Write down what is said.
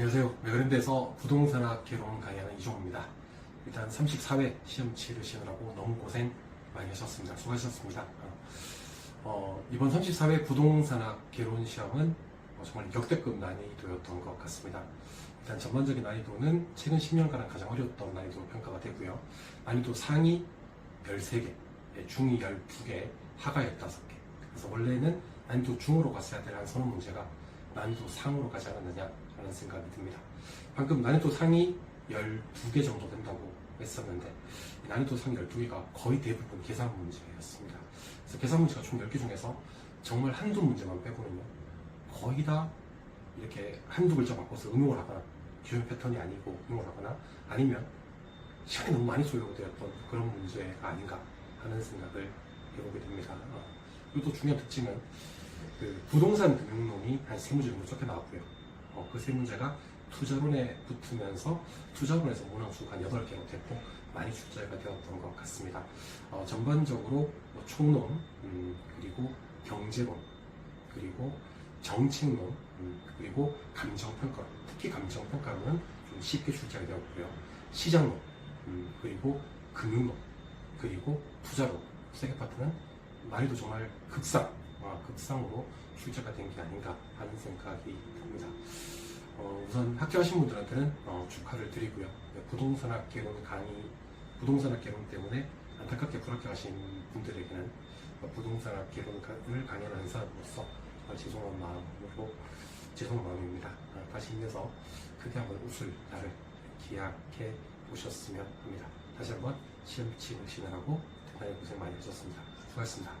현대에서 부동산학 개론 강의하는 이종호입니다. 일단 34회 시험 치르시느라고 너무 고생 많이 하셨습니다. 수고하셨습니다. 어, 어, 이번 34회 부동산학 개론 시험은 어, 정말 역대급 난이도였던 것 같습니다. 일단 전반적인 난이도는 최근 10년간 가장 어려웠던 난이도로 평가가 되고요. 난이도 상위 13개, 예, 중위 12개, 하가 15개. 그래서 원래는 난이도 중으로 갔어야 될 한 서너 문제가 난이도 상으로 가지 않았느냐 라는 생각이 듭니다. 방금 난이도 상이 12개 정도 된다고 했었는데 이 난이도 상 12개가 거의 대부분 계산 문제였습니다. 그래서 계산 문제가 총 10개 중에서 정말 한두 문제만 빼고는요 거의 다 이렇게 한두 글자 바꿔서 응용을 하거나 기존 패턴이 아니고 응용을 하거나 아니면 시간이 너무 많이 소요되었던 그런 문제가 아닌가 하는 생각을 해보게 됩니다. 어, 그리고 또 중요한 특징은 그 부동산 금융론이 한 세 문제 정도 적혀 나왔고요. 어, 그 세 문제가 투자론에 붙으면서 투자론에서 문항수가 한 8개로 됐고 많이 출제가 되었던 것 같습니다. 어, 전반적으로 뭐 총론, 음, 그리고 경제론, 그리고 정책론, 음, 그리고 감정평가, 특히 감정평가론은 좀 쉽게 출제가 되었고요. 시장론, 음, 그리고 금융론, 그리고 투자론, 세개 파트는 난이도 정말 극상, 아, 극상으로 출제가 된 게 아닌가 하는 생각이 듭니다. 어, 우선 합격하신 분들한테는 어, 축하를 드리고요. 네, 부동산학 개론 강의, 부동산학 개론 때문에 안타깝게 불합격하신 분들에게는 어, 부동산학 개론을 강연하는 사람으로서 정말 죄송한 마음으로 죄송한 마음입니다. 아, 다시 힘내서 크게 한번 웃을 날을 기약해 보셨으면 합니다. 다시 한번 시험 치시느라고 대단히 고생 많이 하셨습니다. 수고하셨습니다.